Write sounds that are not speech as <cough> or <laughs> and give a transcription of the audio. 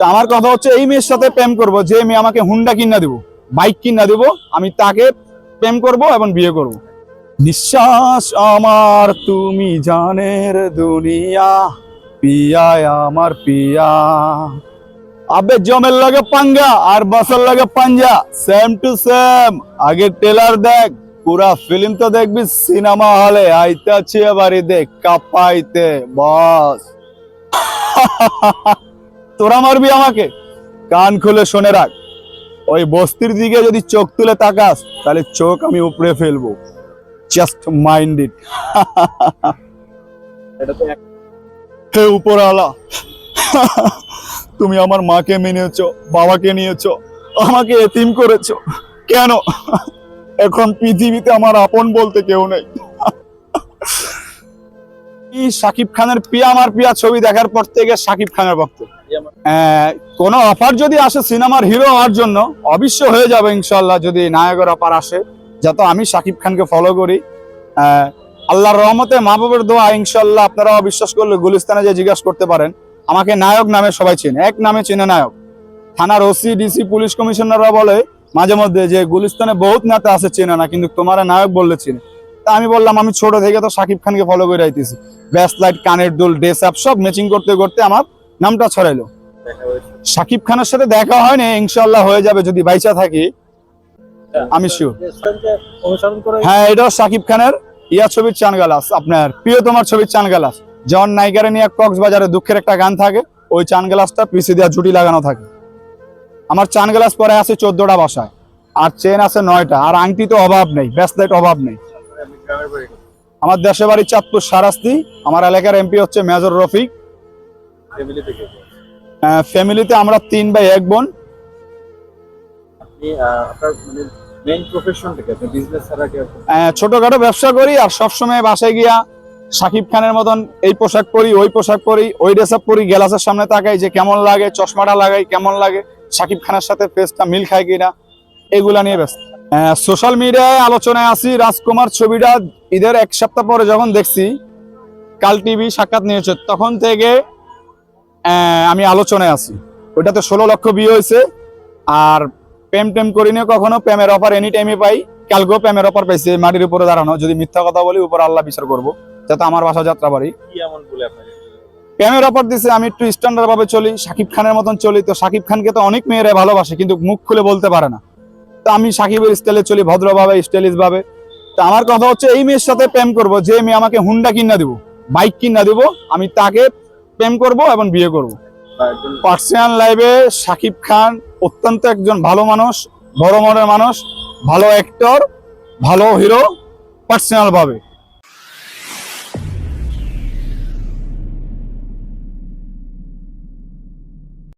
তা আমার কথা হচ্ছে এই মেয়ের সাথে প্রেম করব, যে মেয়ে আমাকে হুন্ডা কিনা দিব, বাইক কিনা দিব, আমি তাকে প্রেম করব এবং বিয়ে করব। নিঃশ্বাস আমার, তুমি জানের দুনিয়া পিয়া আমার পিয়া। আবে জমের লাগে পাঙ্গা আর বসর লাগে পাঞ্জা সেম টু সেম আগে টেলার দেখ, পুরা ফিল্ম তো দেখবি সিনেমা হলে আইতাছে বাড়ি দেখ কাপাইতে, বস। <laughs> তোরা মারবি আমাকে? কান খুলে শুনে রাখ। ওই বস্তির দিকে যদি চোখ তুলে তাকাস, তাহলে চোখ আমি উপড়ে ফেলব। জাস্ট মাইন্ড ইট হে তুমি আমার মাকে মেনেছো, বাবাকে নিয়েছো, আমাকে এতিম করেছ। কেন? এখন পৃথিবীতে আমার আপন বলতে কেউ নেই। সাকিব খানের পিয়া আমার পিয়া ছবি দেখার পর থেকে সাকিব খানের ভক্ত। কোনো অফার যদি আসে সিনেমার হিরো হওয়ার জন্য, অবশ্য হয়ে যাবে ইনশাল্লাহ যদি নায়কের অফার আসে। যাতে আমি সাকিব খানকে ফলো করি আল্লাহর রহমতে মা দোয়া ইনশাল্লাহ আপনারা অবিশ্বাস করলে গুলিস্তানে যে জিজ্ঞাসা করতে পারেন। আমাকে নায়ক নামে সবাই চেনে, এক নামে চেনে নায়ক। থানার ওসি ডিসি পুলিশ কমিশনাররা বলে মাঝে মধ্যে যে, গুলিস্তানে বহুত নেতা আছে, চেনে না, কিন্তু তোমার নায়ক বললে চেনে। তা আমি বললাম আমি ছোট থেকে তো সাকিব খানকে ফলো করে আইতেছি। ব্যাস লাইট কানের দুল ড্রেস আপ সব ম্যাচিং করতে করতে আমার নামটা ছড়াইলো। সাকিব খানের সাথে দেখা হয়নি ইনশাল্লাহ হয়ে যাবে যদি বাইচা থাকি। আমি অনুসরণ করে হ্যাঁ এটাও সাকিব খানের। ইয়া ছবির চান গালাস আপনার প্রিয় তোমার ছবির চান গালাস যেমন নাইকারে নিয়ে কক্সবাজারে দুঃখের একটা গান থাকে ওই চান গ্লাসটা পিছিয়ে দেওয়া জুটি লাগানো থাকে। আমার চান গ্লাস পরে আছে চোদ্দটা বাসায় আর চেন আছে নয়টা আর আংটি তো অভাব নেই ব্যাসলাইট অভাব নেই। আমার দেশের বাড়ি চাঁদপুর সারাস্তি। আমার এলাকার এমপি হচ্ছে মেজর রফিক। ফ্যামিলিতে আমরা তিন ভাই এক বোন। মানে ছোটখাটো ব্যবসা করি আর সবসময় বাসায় গিয়া সাকিব খানের মতন এই পোশাক পরি ওই পোশাক পরি ওই ড্রেস আপ পরি গ্লাসের সামনে তাকাই যে কেমন লাগে চশমাটা লাগাই কেমন লাগে সাকিব খানের সাথে ফেসটা মিল খায় কিনা এগুলা নিয়ে ব্যস্ত। সোশ্যাল মিডিয়ায় আলোচনায় আসি রাজকুমার ছবিটা ঈদের এক সপ্তাহ পরে যখন দেখছি কাল টিভি সাক্ষাৎ নিয়েছে তখন থেকে আমি আলোচনায় আছি। ওইটাতে ষোলো লক্ষ বিয়ে হয়েছে আর প্রেম টেম করিনি কখনো প্রেমের অফার এনি টাইমে পাই। কালকেও প্রেমের অফার পাইছি মাটির উপরে দাঁড়ানো। যদি মিথ্যা কথা বলি উপর আল্লাহ বিচার করব। যাতে আমার বাসা যাত্রা বাড়ি। প্রেমের অফার দিছে আমি একটু স্ট্যান্ডার্ড ভাবে চলি সাকিব খানের মতন চলি। তো সাকিব খানকে তো অনেক মেয়েরা ভালোবাসে কিন্তু মুখ খুলে বলতে পারে না। আমি সাকিবের স্টাইলে চলি ভদ্রভাবে স্টাইলিশভাবে তো আমার কথা হচ্ছে এই মেয়ের সাথে প্রেম করব, যে মেয়ে আমাকে হুন্ডা কিনা দেবো বাইক কিনা দেবো, আমি তাকে প্রেম করব এবং বিয়ে করব। পার্সোনাল লাইফে সাকিব খান অত্যন্ত একজন ভালো মানুষ, বড় মনের মানুষ, ভালো অ্যাক্টর ভালো হিরো পার্সোনাল ভাবে।